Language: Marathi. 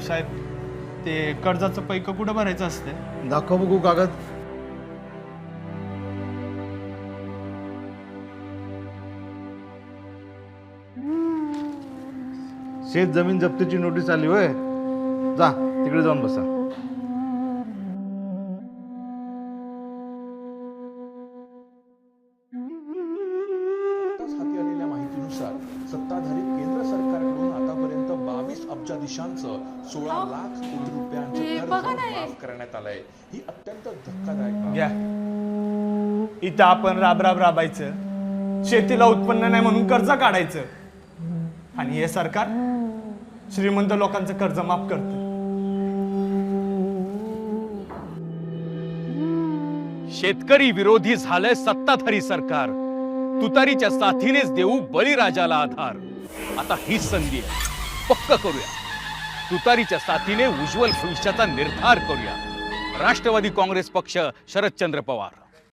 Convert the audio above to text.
साहेब ते कर्जाचं पैक कुठं भरायचं असते दाखव बघू कागद. शेत जमीन जप्तीची नोटीस आली होय. जा तिकडे जाऊन बसा. अब्जाधीशांचं सोळा लाख कोटी रुपयांचं हे कर्ज. माफ करण्यात आलंय. ही अत्यंत धक्कादायक घ्या. इथं आपण राब राब राबायचं. शेतीला उत्पन्न नाही म्हणून कर्ज काढायचं. आणि हे सरकार श्रीमंत लोकांचं कर्ज माफ करतं. शेतकरी विरोधी झालंय सत्ताधारी सरकार. तुतारीच्या साथीनेच देऊ बळीराजाला आधार. आता हीच संधी आहे. पक्क करूया. तुतारीच्या साथीने उज्ज्वल भविष्याचा निर्धार करूया. राष्ट्रवादी काँग्रेस पक्ष शरदचंद्र पवार.